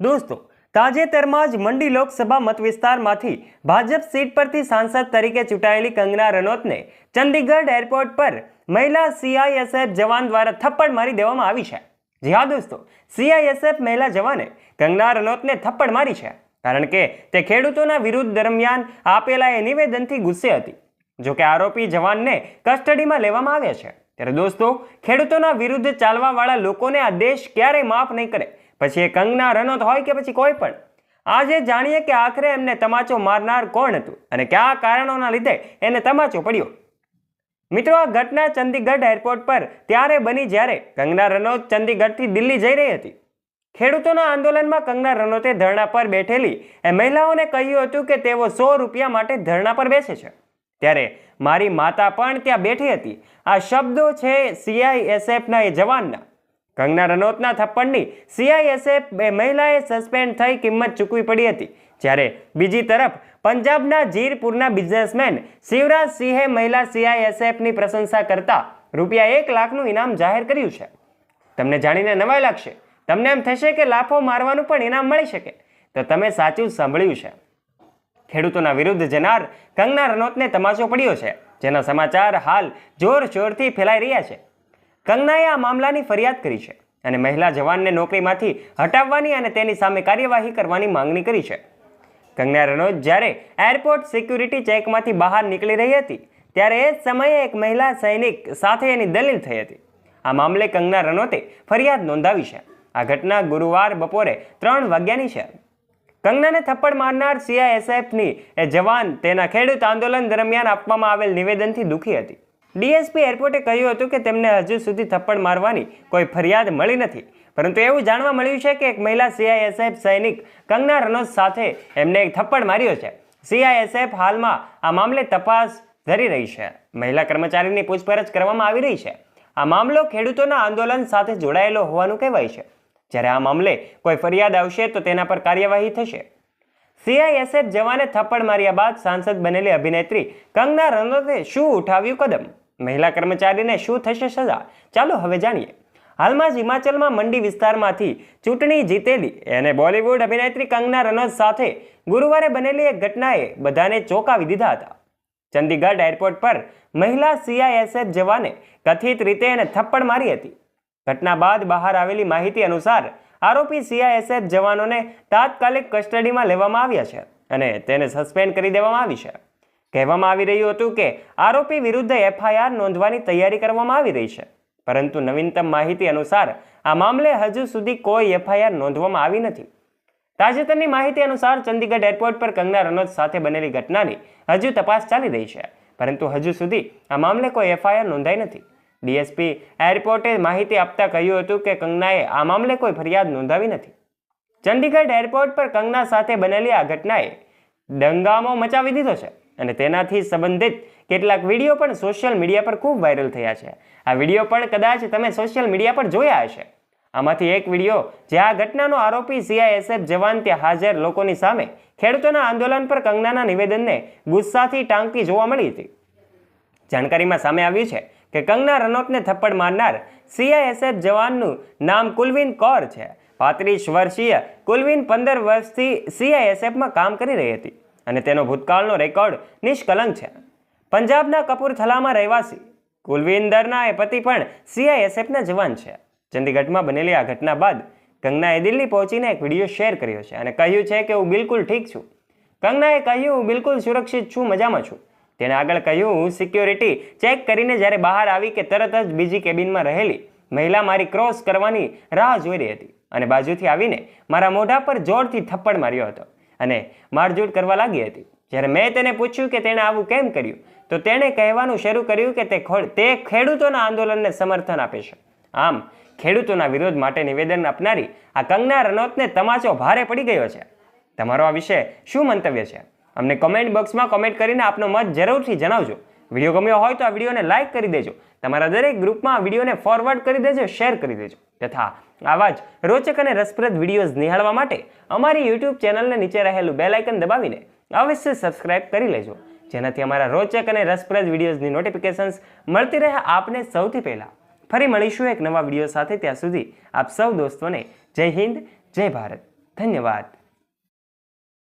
દોસ્તો, તાજેતરમાં જ મંડી લોકસભા મત વિસ્તારમાંથી ભાજપ સીટ પરથી સાંસદ તરીકે ચૂંટાયેલી કંગના રનૌતને ચંદીગઢ એરપોર્ટ પર મહિલા સીઆઈએસએફ જવાન દ્વારા થપ્પડ મારી દેવામાં આવી છે. જી હા દોસ્તો સીઆઈએસએફ મહિલા જવાને કંગના રનૌતને થપ્પડ મારી છે, કારણ કે તે ખેડૂતોના વિરુદ્ધ દરમિયાન આપેલા એ નિવેદનથી ગુસ્સે હતી. જોકે આરોપી જવાનને કસ્ટડીમાં લેવામાં આવ્યા છે. ત્યારે દોસ્તો, ખેડૂતોના વિરુદ્ધ ચાલવાવાળા લોકોને આ દેશ ક્યારેય માફ નહીં કરે પછી એ કંગના રનોત હોય કે પછી કોઈ પણ? આજે જાણીએ કે આખરે એમને તમાચો મારનાર કોણ હતું અને કયા કારણોના લીધે એને તમાચો પડ્યો? મિત્રો, આ ઘટના ચંદીગઢ એરપોર્ટ પર ત્યારે બની જ્યારે કંગના રનૌત ચંદીગઢથી દિલ્હી જઈ રહી હતી. ખેડૂતોના આંદોલનમાં કંગના રનૌતે ધરણા પર બેઠેલી એ મહિલાઓને કહ્યું હતું કે તેઓ સો રૂપિયા માટે ધરણા પર બેસે છે. ત્યારે મારી માતા પણ ત્યાં બેઠી હતી. આ શબ્દો છે સીઆઈએસએફના એ જવાનના. કંગના રનૌતના થપ્પડની સીઆઈએસએફ મહિલાએ સસ્પેન્ડ થઈ કિંમત ચૂકવી પડી હતી, જ્યારે બીજી તરફ પંજાબના જીરપુરના બિઝનેસમેન શિવરાજ સિંહે મહિલા સીઆઈએસએફની પ્રશંસા કરતા રૂપિયા એક લાખનું ઇનામ જાહેર કર્યું છે. તમને જાણીને નવાઈ લાગશે. તમને એમ થશે કે લાફો મારવાનું પણ ઇનામ મળી શકે. તો તમે સાચું સાંભળ્યું છે. ખેડૂતોના વિરુદ્ધ જનાર કંગના રનૌતને તમાચો પડ્યો છે. જેના સમાચાર હાલ જોર જોરથી ફેલાઈ રહ્યા છે. કંગનાએ આ મામલાની ફરિયાદ કરી છે અને મહિલા જવાનને નોકરીમાંથી હટાવવાની અને તેની સામે કાર્યવાહી કરવાની માંગણી કરી છે. કંગના રનૌત જ્યારે એરપોર્ટ સિક્યુરિટી ચેકમાંથી બહાર નીકળી રહી હતી, ત્યારે એ જ સમયે એક મહિલા સૈનિક સાથે એની દલીલ થઈ હતી. આ મામલે કંગના રનૌતે ફરિયાદ નોંધાવી છે. આ ઘટના ગુરુવાર બપોરે ત્રણ વાગ્યાની છે. કંગનાને થપ્પડ મારનાર સીઆઈએસએફની એ જવાન તેના ખેડૂત આંદોલન દરમિયાન આપવામાં આવેલ નિવેદનથી દુઃખી હતી. ડીએસપી એરપોર્ટે કહ્યું હતું કે તેમને હજુ સુધી થપ્પડ મારવાની કોઈ ફરિયાદ મળી નથી. પરંતુ એવું જાણવા મળ્યું છે કે એક મહિલા સીઆઈએસએફ સૈનિક કંગના રનૌત સાથે એમને એક થપ્પડ માર્યો છે. સીઆઈએસએફ હાલમાં આ મામલે તપાસ ધરી રહી છે. મહિલા કર્મચારીની પૂછપરછ કરવામાં આવી રહી છે. આ મામલો ખેડૂતોના આંદોલન સાથે જોડાયેલો હોવાનું કહેવાય છે. જ્યારે આ મામલે કોઈ ફરિયાદ આવશે તો તેના પર કાર્યવાહી થશે. સીઆઈએસએફ જવાને થપ્પડ માર્યા બાદ સાંસદ બનેલી અભિનેત્રી કંગના રનૌતે શું ઉઠાવ્યું કદમ? મહિલા કર્મચારીને શું થશે સજા? ચાલો હવે જાણીએ. હાલમાં જ હિમાચલમાં મંડી વિસ્તારમાંથી ચૂંટણી જીતેલી અને બોલિવૂડ અભિનેત્રી કંગના રનૌત સાથે ગુરુવારે બનેલી એક ઘટનાએ બધાને ચોંકાવી દીધા હતા. ચંદીગઢ એરપોર્ટ પર મહિલા સીઆઈએસએફ જવાને કથિત રીતે એને થપ્પડ મારી હતી. ઘટના બાદ બહાર આવેલી માહિતી અનુસાર આરોપી સીઆઈએસએફ જવાનોને તાત્કાલિક કસ્ટડીમાં લેવામાં આવ્યા છે અને તેને સસ્પેન્ડ કરી દેવામાં આવી છે. કહેવામાં આવી રહ્યું હતું કે આરોપી વિરુદ્ધ એફઆઈઆર નોંધવાની તૈયારી કરવામાં આવી રહી છે. પરંતુ નવીનતમ માહિતી અનુસાર આ મામલે હજુ સુધી કોઈ એફઆઈઆર નોંધવામાં આવી નથી. તાજેતરની માહિતી અનુસાર ચંદીગઢ એરપોર્ટ પર કંગના રનૌત સાથે બનેલી ઘટનાની હજુ તપાસ ચાલી રહી છે. પરંતુ હજુ સુધી આ મામલે કોઈ એફઆઈઆર નોંધાઈ નથી. ડીએસપી એરપોર્ટે માહિતી આપતા કહ્યું હતું કે કંગનાએ આ મામલે કોઈ ફરિયાદ નોંધાવી નથી. ચંદીગઢ એરપોર્ટ પર કંગના સાથે બનેલી આ ઘટનાએ દંગામો મચાવી દીધો છે. અને તેનાથી સંબંધિત કેટલાક વીડિયો પણ સોશિયલ મીડિયા પર ખૂબ વાયરલ થયા છે. આ વીડિયો પણ કદાચ તમે સોશિયલ મીડિયા પર જોયા હશે. આમાંથી એક વીડિયો જે આ ઘટનાનો આરોપી સીઆઈએસએફ જવાન ત્યાં હાજર લોકોની સામે ખેડૂતોના આંદોલન પર કંગનાના નિવેદનને ગુસ્સાથી ટાંકી જોવા મળી હતી. જાણકારીમાં સામે આવ્યું છે કે કંગના રનૌતને થપ્પડ મારનાર સીઆઈએસએફ જવાનનું નામ કુલવિન કૌર છે. પાંત્રીસ વર્ષીય કુલવિન પંદર વર્ષથી સીઆઈએસએફમાં કામ કરી રહી હતી. અને તેનો ભૂતકાળનો રેકોર્ડ નિષ્કલંક છે. પંજાબના કપૂરથલામાં રહેવાસી કુલવિંદરના એ પતિ પણ સીઆઈએસએફના જવાન છે. ચંદીગઢમાં બનેલી આ ઘટના બાદ કંગનાએ દિલ્હી પહોંચીને એક વીડિયો શેર કર્યો છે અને કહ્યું છે કે હું બિલકુલ ઠીક છું. કંગનાએ કહ્યું, હું બિલકુલ સુરક્ષિત છું, મજામાં છું. તેણે આગળ કહ્યું, હું સિક્યોરિટી ચેક કરીને જ્યારે બહાર આવી કે તરત જ બીજી કેબિનમાં રહેલી મહિલા મારી ક્રોસ કરવાની રાહ જોઈ રહી હતી અને બાજુથી આવીને મારા મોઢા પર જોરથી થપ્પડ માર્યો હતો. અને મારઝૂડ કરવા લાગી હતી. જ્યારે મેં તેને પૂછ્યું કે તેણે આવું કેમ કર્યું, તો તેણે કહેવાનું શરૂ કર્યું કે તે તે ખેડૂતોના આંદોલનને સમર્થન આપે છે. આમ, ખેડૂતોના વિરોધ માટે નિવેદન આપનારી આ કંગના રનૌતને તમાચો ભારે પડી ગયો છે. તમારો આ વિશે શું મંતવ્ય છે? અમને કમેન્ટ બોક્સમાં કોમેન્ટ કરીને આપનો મત જરૂરથી જણાવજો. વીડિયો ગમ્યો હોય તો આ વિડીયોને લાઇક કરી દેજો. તમારા દરેક ગ્રુપમાં આ વિડીયોને ફોરવર્ડ કરી દેજો શેર કરી દેજો. તથા આવા જ રોચક અને રસપ્રદ વિડીયોઝ નિહાળવા માટે અમારી યુટ્યુબ ચેનલને નીચે રહેલું બેલ દબાવીને અવશ્ય સબસ્ક્રાઇબ કરી લેજો. જેનાથી અમારા રોચક અને રસપ્રદ વિડીયોઝની નોટિફિકેશન્સ મળતી રહે આપને સૌથી પહેલાં. ફરી મળીશું એક નવા વીડિયો સાથે ત્યાં સુધી આપ સૌ દોસ્તોને જય હિન્દ, જય ભારત. ધન્યવાદ.